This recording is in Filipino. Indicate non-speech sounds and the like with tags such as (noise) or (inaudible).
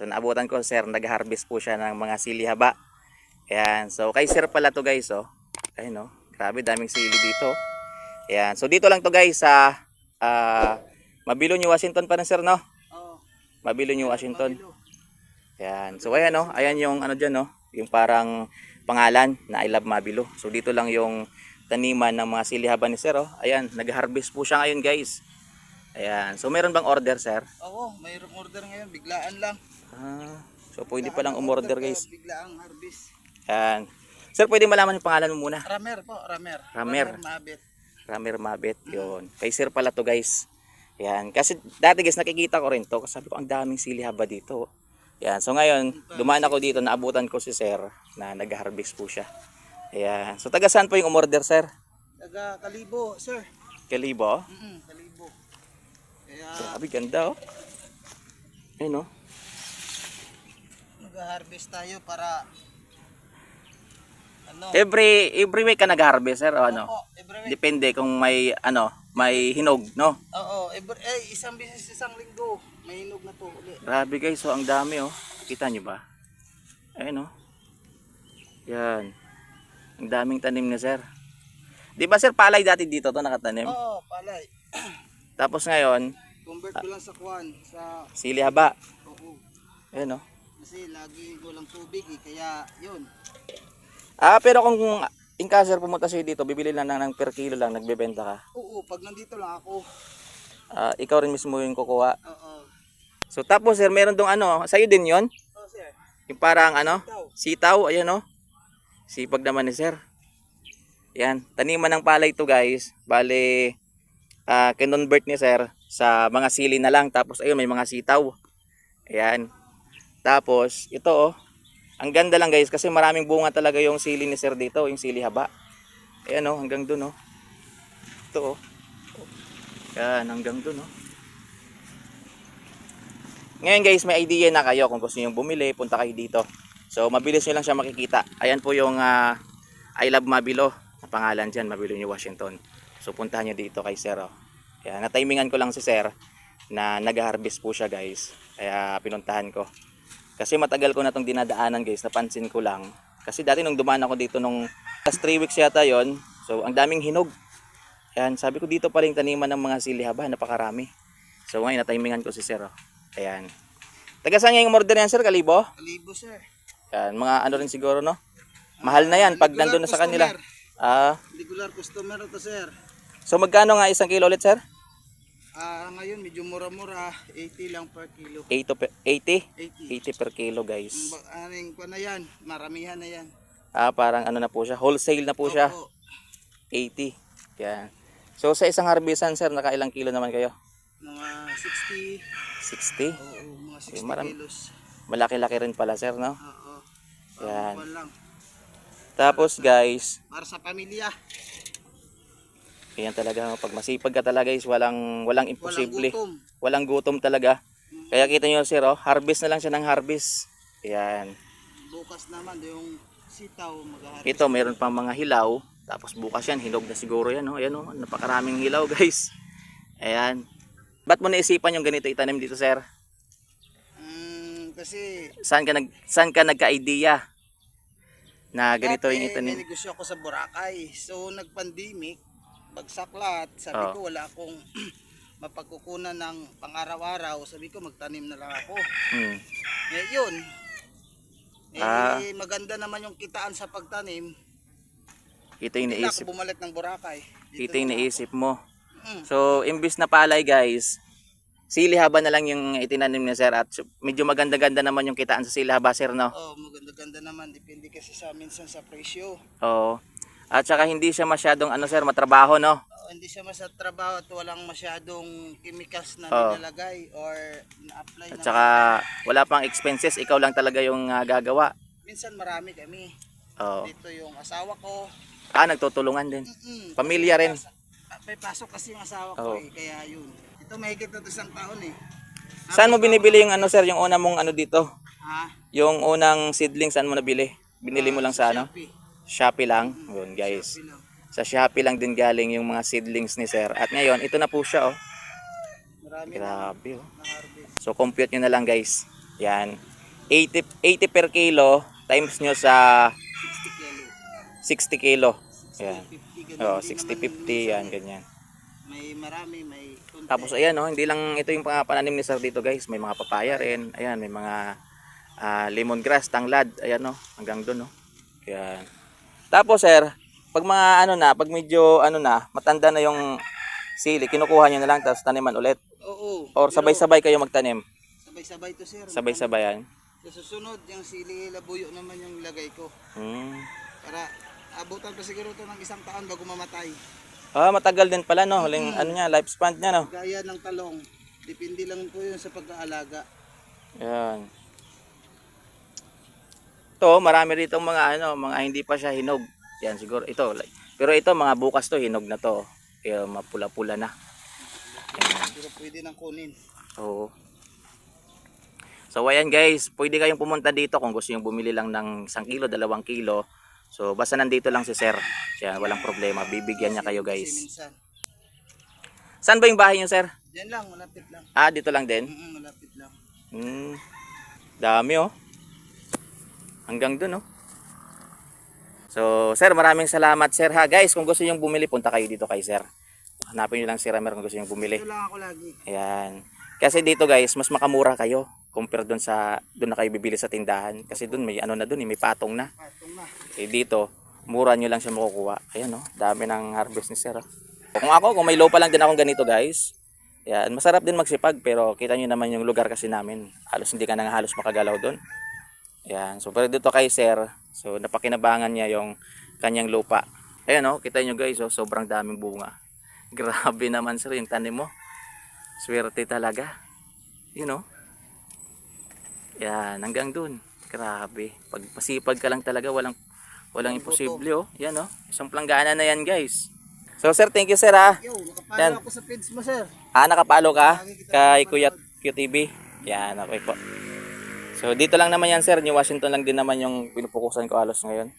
So naabutan ko sir, nag-harvest po siya ng mga sili haba. Ayan. So kay sir pala to guys oh. Ayun oh. Grabe daming sili dito. Ayan. So dito lang to guys sa ah Mabilo New Washington pa rin sir no? Oo. Mabilo New Washington. Ayan. So ayan oh, ayan yung ano diyan no, yung parang pangalan na I love Mabilo. So dito lang yung taniman ng mga sili haba ni sir oh. Ayan, nag-harvest po siya ngayon guys. Ayan. So meron bang order sir? Oo, mayroong order ngayon. Biglaan lang. Ah, so pwede pa lang Biglaan ang umorder guys. Biglaang harvest. Ayan. Sir, pwede malaman yung pangalan mo muna. Ramer po, Ramer. Ramer. Mabit. Ramer Mabet, yun. Kay sir pala to guys. Ayan. Kasi dati guys, nakikita ko rin to. Kasi sabi ko, ang daming sili haba dito. Ayan. So ngayon, dumaan ako dito, naabutan ko si sir na nag-harvest po siya. Ayan. So taga saan po yung umorder sir? Taga Kalibo, sir. Kalibo. Mm Kalibo. Kaya Grabe, ganda oh. Ayun oh. mag-harvest tayo para ano? Every, every week ka nag-harvest sir o ano? Every week. Depende kung may, ano, may hinog, no? Oo, every, eh, isang beses isang linggo. May hinog na to uli. Grabe guys, so ang dami oh. Kita nyo ba? Ayun oh. Yan. Ang daming tanim ni sir. Di ba sir, palay dati dito to nakatanim? Oo, palay. Tapos ngayon, Convert ko lang sa kwan, sa sili haba. oo. Ayun oh. Kasi lagi walang tubig eh, kaya yun. Ah, pero kung inka sir pumunta siya dito, bibili lang ng, ng per kilo lang, nagbebenta ka. Oo, pag nandito lang ako. Ah, ikaw rin mismo yung kukuha. Oo. So tapos sir, meron dong ano, sa'yo din yon Oh, sir. Yung parang ano, sitaw, ayan oh. Sipag naman ni sir. Yan, taniman ng palay to guys. Bale, ah kinonvert ni sir sa mga sili na lang. Tapos ayun, may mga sitaw. Ayan. Tapos, ito oh. Ang ganda lang guys kasi maraming bunga talaga yung sili ni sir dito, yung sili haba. Ayan oh, hanggang dun oh. Ito oh. Yan, hanggang dun oh. Ngayon guys, may idea na kayo kung gusto niyo bumili, punta kayo dito. So, mabilis nyo lang siya makikita. Ayan po yung ah, I Love Mabilo. Na pangalan dyan, Mabilo New Washington. So, puntahan nyo dito kay Sir. Kaya natimingan ko lang si Sir na nag-harvest po siya guys. Kaya pinuntahan ko. Kasi matagal ko na itong dinadaanan guys. Napansin ko lang. Kasi dati nung dumaan ako dito nung last 3 weeks yata yon So, ang daming hinog. Ayan, sabi ko dito pa rin taniman ng mga sili haba. Napakarami. So, ngayon natimingan ko si Sir. Oh. Ayan. Taga saan yung order yan, Sir? Kalibo? Kalibo, sir. Yan, mga ano rin siguro, no? Mahal na yan pag nandun na sa kanila. Ah, Regular customer to, sir. so magkano nga isang kilo ulit, sir? Ah, ngayon medyo mura-mura, 80 lang per kilo. 80, pe- 80? 80. 80 per kilo, guys. Aning pa na yan, maramihan na yan. Ah, parang ano na po siya, wholesale na po siya. Opo. 80. Yan. So sa isang harbisan, sir, nakailang kilo naman kayo? Mga 60, 60. oo, mga 60 Eh, maram- kilos. Malaki-laki rin pala, sir, no? Oo. Yan. Yan. lang. Tapos, guys, Para sa pamilya. Yan talaga, pag masipag ka talaga, guys, walang, walang Walang imposible. gutom. Walang gutom talaga. Kaya kita nyo, sir, oh, harvest na lang siya ng harvest. Yan. Bukas naman yung sitaw maghahari. Ito, meron pang mga hilaw. Tapos bukas yan, hinog na siguro yan. Oh. Ayan, oh, napakaraming hilaw (laughs) guys. Ayan. Ba't mo naisipan yung ganito itanim dito, sir? Mm, kasi Saan ka, nag, saan ka nagka-idea na ganito dati yung itanim? may negosyo ako sa Boracay. So nag-pandemic, bagsak lahat. Sabi Oo. ko wala akong (clears throat) mapagkukunan ng pang-araw-araw. Sabi ko magtanim na lang ako. Hmm. Eh, yun. Eh, Ah. maganda naman yung kitaan sa pagtanim. Ito yung Hindi na naisip. ako bumalik ng Boracay. Ito yung naisip mo. Mm. So, imbis na palay guys, sili haba na lang yung itinanim ni sir at medyo maganda-ganda naman yung kitaan sa sili haba sir no? Oh, maganda-ganda naman. Depende kasi sa minsan sa presyo. Oo. At saka hindi siya masyadong ano sir, matrabaho no? Oh, hindi siya masa trabaho at walang masyadong chemicals na Oo. nilalagay or na-apply At na. saka wala pang expenses, ikaw lang talaga yung ah, gagawa. Minsan marami kami. Oo. Dito yung asawa ko. Ah, nagtutulungan din. Mm-mm. Pamilya rin. May pasok kasi yung asawa ko Oo. eh, kaya yun. Ito mahigit na to isang taon eh. Saan mo binibili yung ano sir, yung una mong ano dito? Ha? Yung unang seedling saan mo nabili? Binili mo lang sa ano? Shopee. Shopee lang. Yun guys. Sa Shopee lang din galing yung mga seedlings ni sir. At ngayon, ito na po siya oh. Grabe oh. So compute nyo na lang guys. Yan. 80, 80 per kilo times nyo sa 60 kilo. 60 kilo. Yan. 50 ganun. Oh, Hindi 60, naman 50, minsan yan, ganyan. May marami, may konti. Tapos ayan oh, hindi lang ito yung pananim ni Sir dito guys. May mga papaya rin. Ayan, may mga ah, lemongrass, tanglad. Ayan oh, hanggang doon oh. Ayan. Tapos sir, pag mga ano na, pag medyo ano na, matanda na yung sili, kinukuha nyo na lang tapos taniman ulit. Oo. Or sabay-sabay kayo magtanim. Sabay-sabay to sir. Sabay-sabayan. Sa susunod, yung sili labuyo naman yung lagay ko. Hmm. Para abutan pa siguro to ng isang taon bago mamatay. Ah, matagal din pala no, huling ano niya, lifespan niya no. Gaya ng talong. Depende lang po yun sa pag-aalaga. Yan. To, marami rito mga ano, mga hindi pa siya hinog. Yan siguro ito. like- Pero ito mga bukas to hinog na to. Kaya mapula-pula na. Pero pwede nang kunin. Oo. So ayan guys, pwede kayong pumunta dito kung gusto niyo bumili lang ng 1 kilo, 2 kilo. So basta nandito lang si Sir. Yan, walang problema. Bibigyan niya kayo guys. Saan ba yung bahay niyo, Sir? Diyan lang, malapit lang. Ah, dito lang din. Mm, malapit lang. Hmm. Dami oh. Hanggang dun oh. So, sir, maraming salamat sir ha. Guys, kung gusto niyo bumili, punta kayo dito kay sir. Hanapin niyo lang si Ramer kung gusto niyo bumili. Ito lang ako lagi. Ayan. Kasi dito guys, mas makamura kayo compare doon sa doon na kayo bibili sa tindahan kasi doon may ano na doon, eh, may patong na. Patong na. Eh dito, mura nyo lang siya makukuha. Ayan oh, dami ng harvest ni sir. oh. Kung ako, kung may low pa lang din akong ganito guys, yan, masarap din magsipag pero kita nyo naman yung lugar kasi namin. Halos hindi ka na nga halos makagalaw doon. Yan, so pero dito kay sir, so napakinabangan niya yung kanyang lupa. Ayan oh, kita nyo guys, oh, sobrang daming bunga. (laughs) Grabe naman sir yung tanim mo. Swerte talaga. You know? Yan, hanggang dun. Grabe. Pag pasipag ka lang talaga, walang walang imposible oh. Yan oh. Isang planggana na yan, guys. So sir, thank you sir ha. Yo, nakapalo Yan. ako sa page mo, sir. Ah, nakapalo ka kay. Kuya QTV. Yan, okay po. So dito lang naman yan sir, New Washington lang din naman yung pinupukusan ko halos ngayon.